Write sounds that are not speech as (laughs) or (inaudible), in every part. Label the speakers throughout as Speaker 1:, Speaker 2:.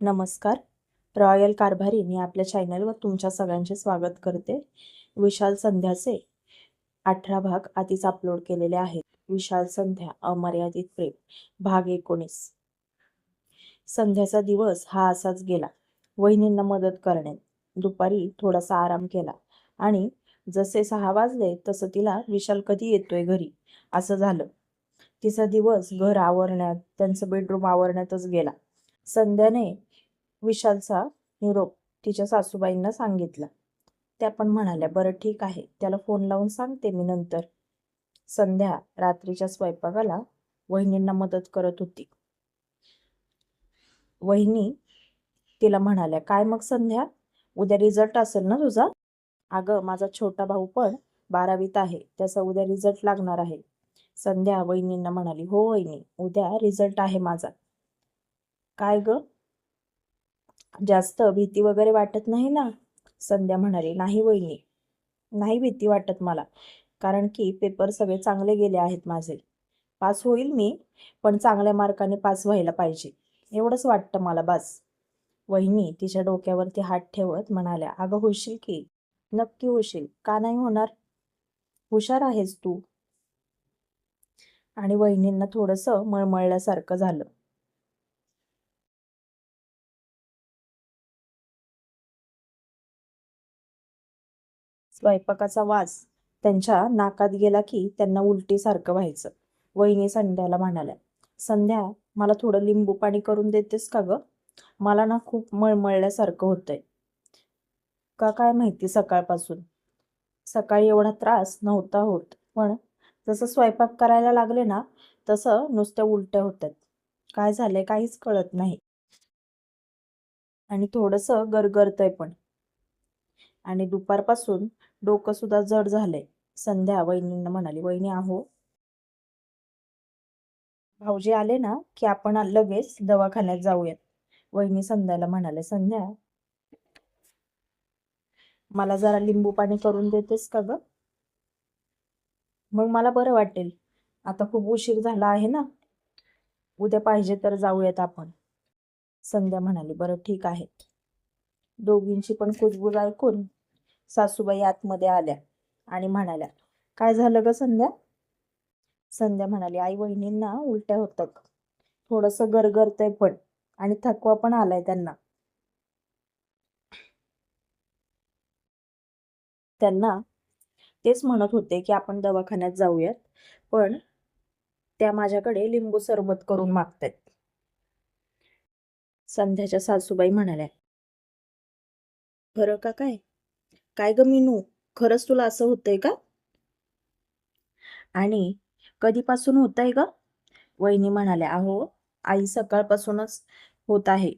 Speaker 1: नमस्कार. रॉयल कारभारी मी आपल्या चॅनलवर तुमच्या सगळ्यांचे स्वागत करते. विशाल संध्याचे अठरा भाग आधीच अपलोड केलेले आहेत. विशाल संध्या अमर्यादित प्रेम भाग एकोणीस. संध्याचा दिवस हा असाच गेला. वहिनींना मदत करण्यात दुपारी थोडासा आराम केला आणि जसे सहा वाजले तसं तिला विशाल कधी येतोय घरी? असं झालं. तिचा दिवस घर आवरण्यात त्यांचं बेडरूम आवरण्यातच गेला. संध्याने विशालचा निरोप तिच्या सासूबाईंना सांगितला. त्या पण म्हणाल्या बरं ठीक आहे. त्याला फोन लावून सांगते मी नंतर. संध्या रात्रीच्या स्वयंपाकाला वहिनींना मदत करत होती. वहिनी तिला म्हणाल्या काय मग संध्या? उद्या रिझल्ट असेल ना तुझा? अगं माझा छोटा भाऊ पण बारावीत आहे. त्याचा उद्या रिझल्ट लागणार आहे. संध्या वहिनींना म्हणाली हो वहिनी उद्या रिझल्ट आहे माझा. काय ग? जास्त भीती वगैरे वाटत नाही ना? संध्या म्हणाली नाही वहिनी नाही भीती वाटत मला कारण की पेपर सगळे चांगले गेले आहेत माझे. पास होईल मी पण चांगल्या मार्काने पास व्हायला पाहिजे. एवढंच वाटतं मला बस. वहिनी तिच्या डोक्यावरती हात ठेवत म्हणाल्या अगं होशील की. नक्की होशील. का नाही होणार? हुशार आहेस तू. आणि वहिनींना थोडंसं मळमळल्यासारखं झालं. स्वयंपाकाचा वास त्यांच्या नाकात गेला की त्यांना उलटीसारखं व्हायचं. वहिनी संध्याला म्हणाल्या संध्या मला थोडं लिंबू पाणी करून देतेस का ग? मला ना खूप मळमळल्यासारखं होतंय. का काय माहिती सकाळपासून? सकाळी एवढा त्रास नव्हता होत पण जसं स्वयंपाक करायला लागले ना तसं नुसत्या उलट्या होतात काय झालंय काहीच कळत नाही. आणि थोडंसं गरगरतंय पण. आणि दुपारपासून डोकं सुद्धा जड झालंय. संध्या वहिनींना म्हणाली वहिनी आहो. भाऊजी आले ना की आपण लगेच दवाखान्यात जाऊयात. वहिनी संध्याला म्हणाले संध्या मला जरा लिंबू पाणी करून देतेस का ग? मग मला बरं वाटेल. आता खूप उशीर झाला आहे ना. उद्या पाहिजे तर जाऊयात आपण. संध्या म्हणाली बरं ठीक आहे. दोघींची पण कुजबूज ऐकून सासूबाई आतमध्ये आल्या आणि म्हणाल्या काय झालं ग संध्या? संध्या म्हणाली आई वहिनींना उलट्या होतात. थोडस गरगरतय पण आणि थकवा पण आलाय त्यांना. त्यांना तेच म्हणत होते की आपण दवाखान्यात जाऊयात पण त्या माझ्याकडे लिंबू सरबत करून मागतायत. संध्याच्या सासूबाई म्हणाल्या खरं का काय? काय ग मीनू? खरंच तुला असं होतंय का? आणि कधीपासून होतंय ग? वहिनी म्हणाल्या अहो आई सकाळपासूनच होत आहे.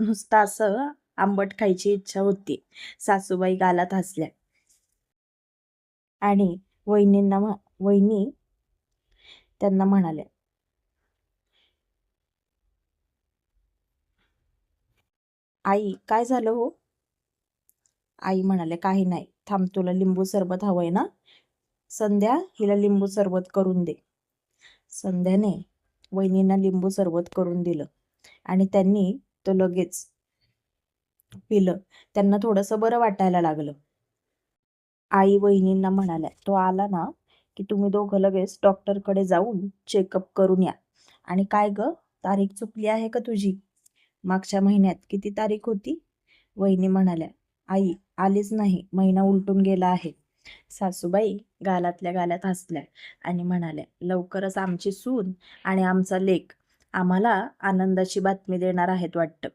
Speaker 1: नुसतं असं आंबट खायची इच्छा होती. सासूबाई गालात हसल्या. आणि वहिनींना वहिनी त्यांना म्हणाल्या आई काय झालं हो? आई म्हणाले काही नाही. थांब तुला लिंबू सरबत हवंय ना? संध्या हिला लिंबू सरबत करून दे. संध्याने वहिनींना लिंबू सरबत करून दिलं आणि त्यांनी तो लगेच पिलं. त्यांना थोडंसं बरं वाटायला लागलं. आई वहिनींना म्हणाल्या तो आला ना की तुम्ही दोघं लगेच डॉक्टरकडे जाऊन चेकअप करून या. आणि काय ग? तारीख चुकली आहे का तुझी? मागच्या महिन्यात किती तारीख होती? वहिनी म्हणाल्या आई आलीच नाही. महिना उलटून गेला आहे. सासूबाई गालातल्या गालात हसल्या आणि म्हणाल्या लवकरच आमची सून आणि आमचा लेख आम्हाला आनंदाची बातमी देणार आहेत वाटतं.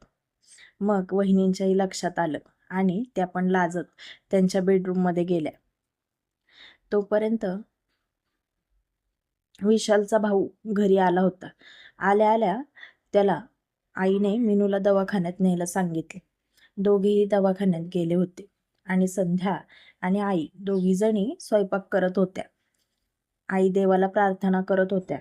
Speaker 1: मग वहिनींच्याही लक्षात आलं आणि त्या पण लाजत त्यांच्या बेडरूममध्ये गेल्या. तोपर्यंत विशालचा भाऊ घरी आला होता. आल्या आल्या त्याला आईने मिनूला दवाखान्यात न्यायला सांगितले. दोघेही दवाखान्यात गेले होते. आणि संध्या आणि आई दोघी जणी स्वयंपाक करत होत्या. आई देवाला प्रार्थना करत होत्या.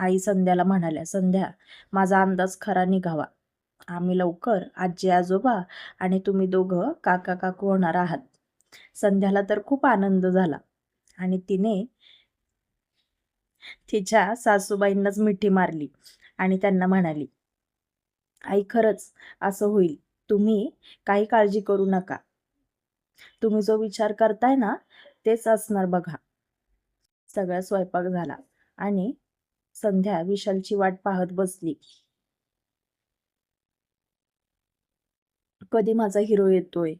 Speaker 1: आई संध्याला म्हणाल्या संध्या माझा अंदाज खरा निघावा. आम्ही लवकर आजी आजोबा आणि तुम्ही दोघं काका काकू होणार आहात. संध्याला तर खूप आनंद झाला. आणि तिने तिच्या सासूबाईंनाच मिठी मारली आणि त्यांना म्हणाली आई खरंच असं होईल. तुम्ही काही काळजी करू नका. तुम्ही जो विचार करताय ना तेच असणार बघा. सगळा स्वयंपाक झाला आणि संध्या विशालची वाट पाहत बसली. कधी माझा हिरो येतोय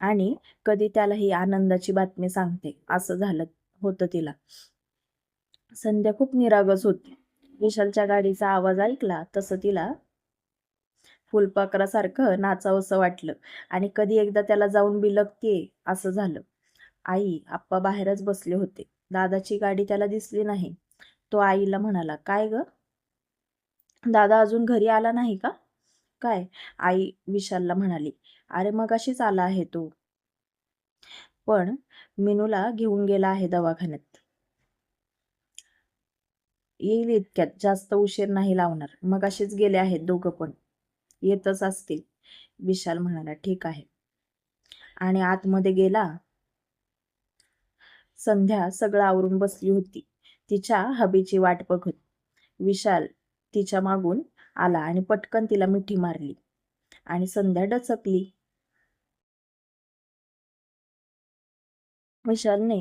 Speaker 1: आणि कधी त्याला ही आनंदाची बातमी सांगते. असं झालं होतं तिला. संध्या खूप निरागस होती. विशालच्या गाडीचा आवाज ऐकला तसं तिला फुलपाखरासारखं नाचावंसं वाटलं. आणि कधी एकदा त्याला जाऊन बिलगते असं झालं. आई आप्पा बाहेरच बसले होते. दादाची गाडी त्याला दिसली नाही. तो आईला म्हणाला काय ग? दादा अजून घरी आला नाही का? काय? आई विशालला म्हणाली अरे मग अशीच आला आहे तो. पण मिनूला घेऊन गेला आहे दवाखान्यात. येईल इतक्यात जास्त उशीर नाही लावणार. मग असेच गेले आहेत दोघं पण. येतच असतील. विशाल म्हणाला ठीक आहे. आणि आतमध्ये गेला. संध्या सगळं आवरून बसली होती. तिच्या हबीची वाट बघत. विशाल तिच्या मागून आला आणि पटकन तिला मिठी मारली. आणि संध्या डचकली. विशालने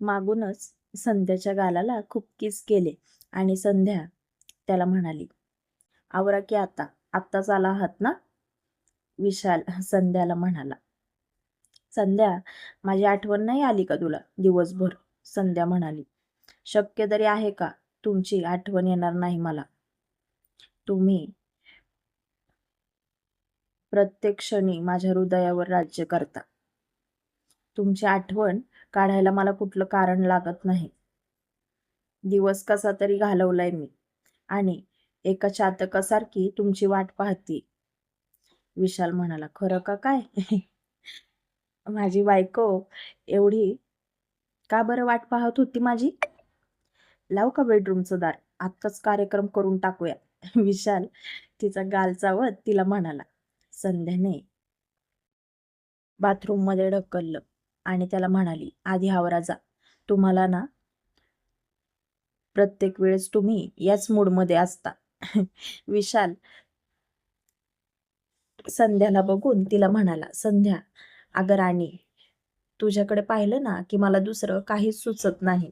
Speaker 1: मागूनच संध्याच्या गालाला खूप किस केले आणि संध्या त्याला म्हणाली आवरा की आता. आत्ताच आला आहात ना? विशाल संध्याला म्हणाला. संध्या माझी आठवण नाही आली का तुला? दिवसभर संध्या म्हणाली. शक्य तरी आहे का? तुमची आठवण येणार नाही मला. तुम्ही प्रत्येक क्षणी माझ्या हृदयावर राज्य करता. तुमची आठवण काढायला मला कुठलं कारण लागत नाही. दिवस कसा तरी घालवलाय मी. आणि एका चातकासारखी तुमची वाट पाहते. विशाल म्हणाला खरं का काय? (laughs) माझी बायको एवढी का बरं वाट पाहत होती माझी? लाव का बेडरूमचं दार? आत्ताच कार्यक्रम करून टाकूया. (laughs) विशाल तिचा गाल चावत तिला म्हणाला संध्याने. बाथरूममध्ये ढकललं आणि त्याला म्हणाली आधी हावरा जा. तुम्हाला ना प्रत्येक वेळेस तुम्ही याच मूडमध्ये असता. विशाल. संध्याला बघून तिला म्हणाला संध्या अगर आणि तुझ्याकडे पाहिलं ना की मला दुसरं काहीच सुचत नाही.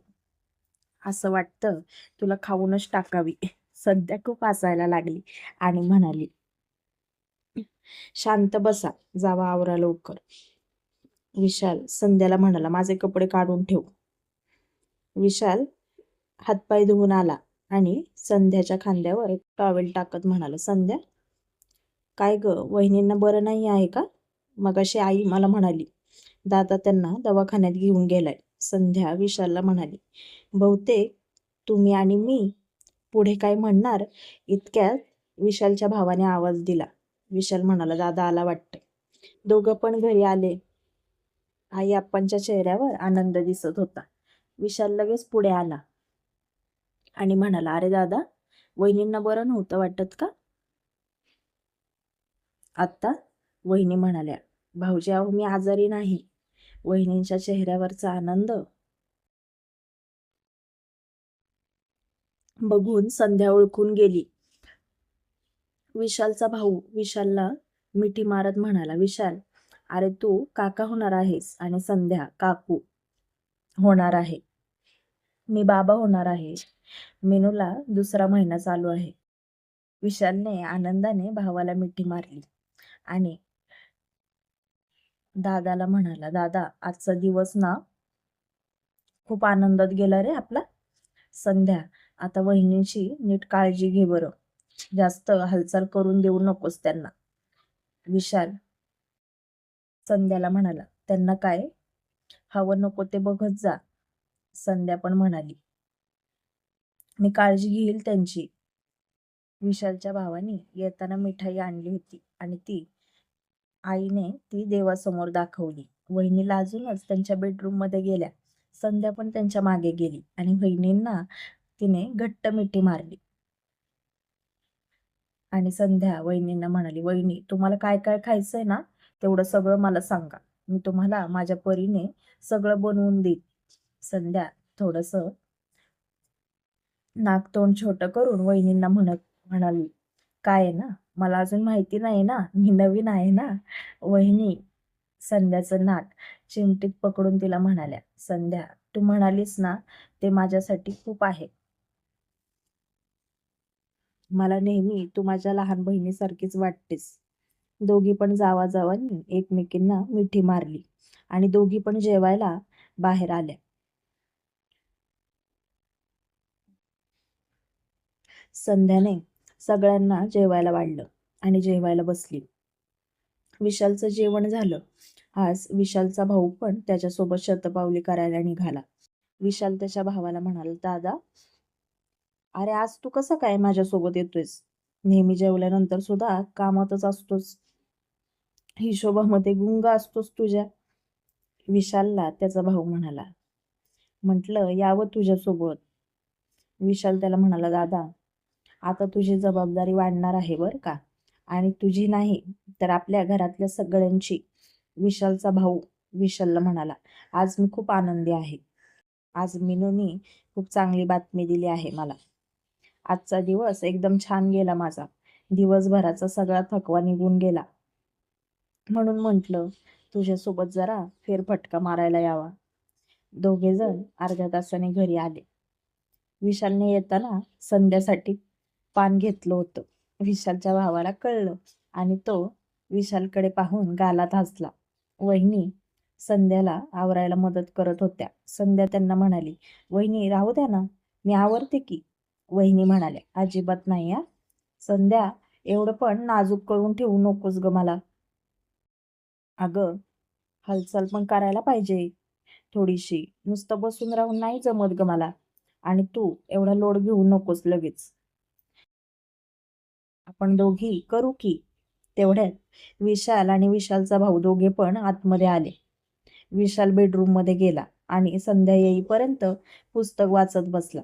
Speaker 1: असं वाटतं तुला खाऊनच टाकावी. सध्या खूप हसायला लागली आणि म्हणाली शांत बसा जावा आवरा लवकर. विशाल संध्याला म्हणाला माझे कपडे काढून ठेव. विशाल हातपाय धुवून आला. आणि संध्याच्या खांद्यावर एक टॉवेल टाकत म्हणाला संध्या काय ग वहिनींना बरं नाही आहे का? मग अशी आई मला म्हणाली दादा त्यांना दवाखान्यात घेऊन गेलाय. संध्या विशालला म्हणाली बहुतेक तुम्ही आणि मी पुढे काय म्हणणार? इतक्यात विशालच्या भावाने आवाज दिला. विशाल म्हणाला दादा आला वाटतं. दोघं पण घरी आले. आई आप्पांच्या चेहऱ्यावर आनंद दिसत होता. विशाल लगेच पुढे आला. आणि म्हणाला अरे दादा वहिनींना बरं नव्हतं वाटत का? आत्ता वहिनी म्हणाल्या भाऊजी अहो मी आजारी नाही. वहिनींच्या चेहऱ्यावरचा आनंद बघून संध्या ओळखून गेली. विशालचा भाऊ विशालला मिठी मारत म्हणाला विशाल अरे तू काका होणार आहेस आणि संध्या काकू होणार आहे. मी बाबा होणार आहे. मेनूला दुसरा महिना चालू आहे. विशालने आनंदाने भावाला मिठी मारली आणि दादाला म्हणाला दादा आजचा दिवस ना खूप आनंदात गेला रे आपला. संध्या आता वहिनींची नीट काळजी घे बरं. जास्त हालचाल करून देऊ नकोस त्यांना. विशाल संध्याला म्हणाला त्यांना काय? हवं नको ते बघत जा. संध्या पण म्हणाली मी काळजी घेईल त्यांची. विशालच्या भावाने येताना मिठाई आणली होती आणि ती आईने ती देवासमोर दाखवली. वहिनीला अजूनच त्यांच्या बेडरूममध्ये गेल्या. संध्या पण त्यांच्या मागे गेली आणि वहिनींना तिने घट्ट मिठी मारली. आणि संध्या वहिनींना म्हणाली वहिनी तुम्हाला काय काय खायचंय ना तेवढं सगळं मला सांगा. मी तुम्हाला माझ्या परीने सगळं बनवून देईन. संध्या थोडस नाक तोंड छोट करून वहिनींना म्हणत म्हणाली काय आहे ना? मला अजून माहिती नाही ना? मी नवीन आहे ना? वहिनी संध्याचं नाक चिमटीत पकडून तिला म्हणाल्या संध्या तू म्हणालीस ना ते माझ्यासाठी खूप आहे. मला नेहमी तू माझ्या लहान बहिणीसारखीच वाटतेस. दोघी पण जावाजावानी एकमेकींना मिठी मारली आणि दोघी पण जेवायला बाहेर आल्या. संध्याने सगळ्यांना जेवायला वाढलं आणि जेवायला बसली. विशालचं जेवण झालं. आज विशालचा भाऊ पण त्याच्यासोबत शतपावली करायला निघाला. विशाल त्याच्या भावाला म्हणाला दादा अरे आज तू कसं काय माझ्यासोबत येतोयस? नेहमी जेवल्यानंतर सुद्धा कामातच असतोस. हिशोबामध्ये गुंग असतोस तुझ्या. विशालला त्याचा भाऊ म्हणाला म्हटलं यावं तुझ्यासोबत. विशाल त्याला म्हणाला दादा आता तुझी जबाबदारी वाढणार आहे बर का? आणि तुझी नाही तर आपल्या घरातल्या सगळ्यांची विशालचा भाऊ विशालला म्हणाला आज मी खूप आनंदी आहे. आज मिनूनी खूप चांगली बातमी दिली आहे मला. आजचा दिवस एकदम छान गेला माझा. दिवसभराचा सगळा थकवा निघून गेला. म्हणून म्हटलं तुझ्यासोबत जरा फेरफटका मारायला यावा. दोघे जण अर्ध्या तासाने घरी आले. विशालने येताना संध्यासाठी पान घेतलं होतं. विशालच्या भावाला कळलं आणि तो विशालकडे पाहून गालात हसला वहिनी संध्याला आवरायला मदत करत होत्या. संध्या त्यांना म्हणाली वहिनी राहू द्या ना. मी आवरते की. वहिनी म्हणाल्या अजिबात नाही या संध्या एवढं पण नाजूक करून ठेवू नकोस ग मला. अगं हालचाल पण करायला पाहिजे. थोडीशी नुसतं बसून राहून नाही जमत ग मला. आणि तू एवढा लोड घेऊ नकोस लगेच. आपण दोघी करू की? तेवढ्यात विशाल आणि विशालचा भाऊ दोघे पण आतमध्ये आले. विशाल बेडरूममध्ये गेला आणि संध्या येईपर्यंत पुस्तक वाचत बसला.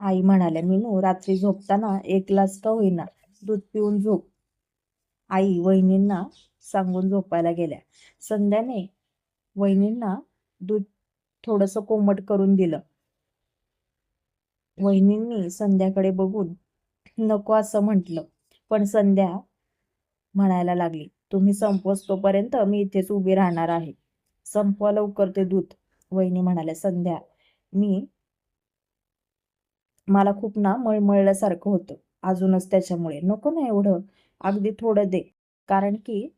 Speaker 1: आई म्हणाल्या मीनू रात्री झोपताना एक ग्लास का होईना दूध पिऊन झोप. आई वहिनींना सांगून झोपायला गेल्या. संध्याने वहिनींना दूध थोडस कोमट करून दिलं. वहिनींनी संध्याकडे बघून नको असं म्हटलं. पण संध्या म्हणायला लागली तुम्ही संपवस तोपर्यंत मी इथेच उभी राहणार आहे. संपवा लवकर ते दूध वहिनी म्हणाल्या. संध्या मी मला खूप ना मळमळल्यासारखं होतं अजूनच त्याच्यामुळे. नको ना एवढं अगदी थोडं दे. कारण की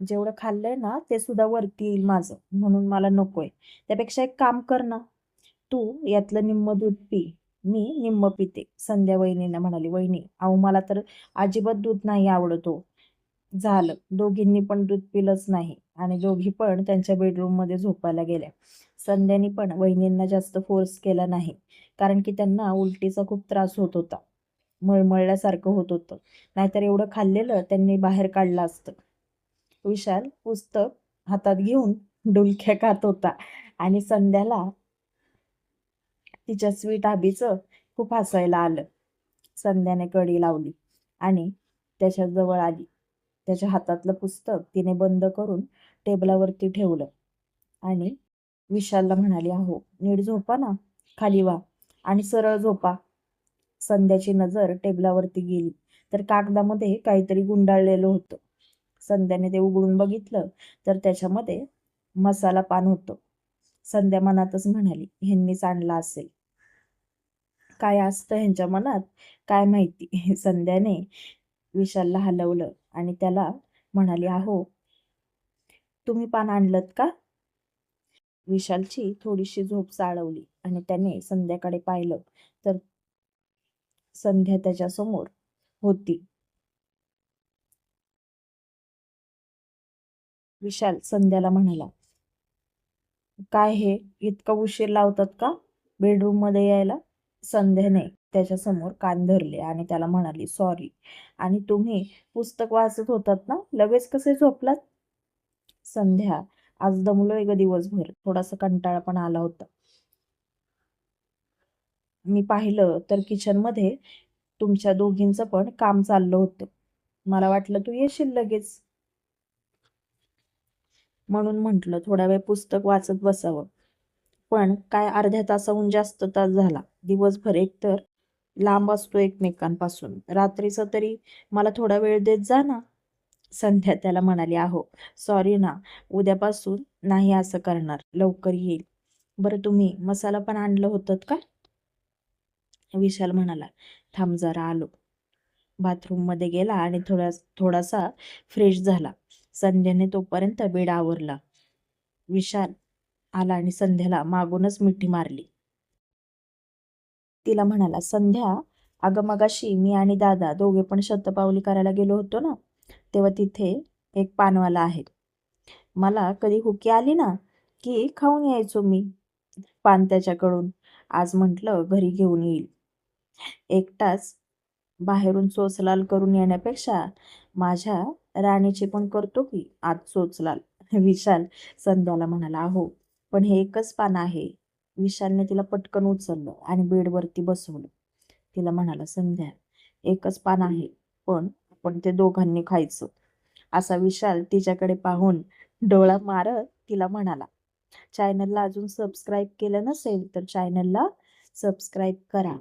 Speaker 1: जेवढं खाल्लंय ना ते सुद्धा वरती येईल माझं. म्हणून मला नकोय. त्यापेक्षा एक काम कर ना. तू यातलं निम्म दूध पी. मी निम्म पिते. संध्या वहिनीनं म्हणाली वहिनी अहो मला तर अजिबात दूध नाही आवडतो. झालं. दोघींनी पण दूध पिलंच नाही आणि दोघी पण त्यांच्या बेडरूममध्ये झोपायला गेल्या. संध्यानी पण वहिनींना जास्त फोर्स केला नाही कारण की त्यांना उलटीचा खूप त्रास होत होता. मळमळल्यासारखं होत होतं. नाहीतर एवढं खाल्लेलं त्यांनी बाहेर काढलं असतं. विशाल पुस्तक हातात घेऊन डुलक्या खात होता आणि संध्याला तिच्या स्वीट आबीचं खूप हसायला आलं. संध्याने कडी लावली आणि त्याच्याजवळ आली. त्याच्या हातातलं पुस्तक तिने बंद करून टेबलावरती ठेवलं आणि विशालला म्हणाली अहो नीट झोपा ना. खाली वा आणि सरळ झोपा. संध्याची नजर टेबलावरती गेली. तर कागदामध्ये काहीतरी गुंडाळलेलं होतं. संध्याने ते उघडून बघितलं तर त्याच्यामध्ये मसाला पान होतं. संध्या मनातच म्हणाली ह्यांनीच आणला असेल. काय असतं ह्यांच्या मनात? काय माहिती? (laughs) संध्याने विशालला हलवलं आणि त्याला म्हणाली आहो तुम्ही पान आणलत का? विशालची थोडीशी झोप चाळवली आणि त्याने संध्याकडे पाहिलं तर संध्या त्याच्यासमोर होती. विशाल संध्याला म्हणाला काय हे? इतका उशीर लावतात का बेडरूममध्ये यायला? संध्याने त्याच्यासमोर कान धरले आणि त्याला म्हणाली सॉरी आणि तुम्ही पुस्तक वाचत होतात ना? लगेच कसे झोपलात? संध्या आज दमलोय ग दिवसभर. थोडासा कंटाळा पण आला होता. मी पाहिलं तर किचनमध्ये तुमच्या दोघींचं पण काम चाललं होतं. मला वाटलं तू येशील लगेच. म्हणून म्हटलं थोडा वेळ पुस्तक वाचत बसावं. पण काय अर्ध्या तासाहून जास्त तास झाला. दिवसभर एकतर लांब असतो एकमेकांपासून. रात्रीचं तरी मला थोडा वेळ देत जा ना. संध्या त्याला म्हणाली आहो सॉरी ना. उद्यापासून नाही असं करणार. लवकर येईल. बरं तुम्ही मसाला पण आणलं होतं का? विशाल म्हणाला थांब जरा आलो. बाथरूममध्ये गेला आणि थोडा थोडासा फ्रेश झाला. संध्याने तोपर्यंत बेड आवरला. विशाल आला आणि संध्याला मागूनच मिठी मारली. तिला म्हणाला संध्या अगं मगाशी मी आणि दादा दोघे पण शतपावली करायला गेलो होतो ना तेव्हा तिथे एक पानवाला आहे. मला कधी हुकी आली ना की खाऊन यायचो मी पान त्याच्याकडून. आज म्हटलं घरी घेऊन येईल. एकटाच बाहेरून चोचलाल करून येण्यापेक्षा माझ्या राणीची पण करतो की आज चोचलाल. विशाल संध्याला म्हणाला हो पण हे एकच पान आहे. विशालने तिला पटकन उचललं आणि बेडवरती बसवलं. तिला म्हणाला संध्या एकच पान आहे पण आपण ते दोघांनी खायचं. असा विशाल तिच्याकडे पाहून डोळा मारत तिला म्हणाला चॅनलला अजून सबस्क्राईब केलं नसेल तर चॅनलला सबस्क्राईब करा.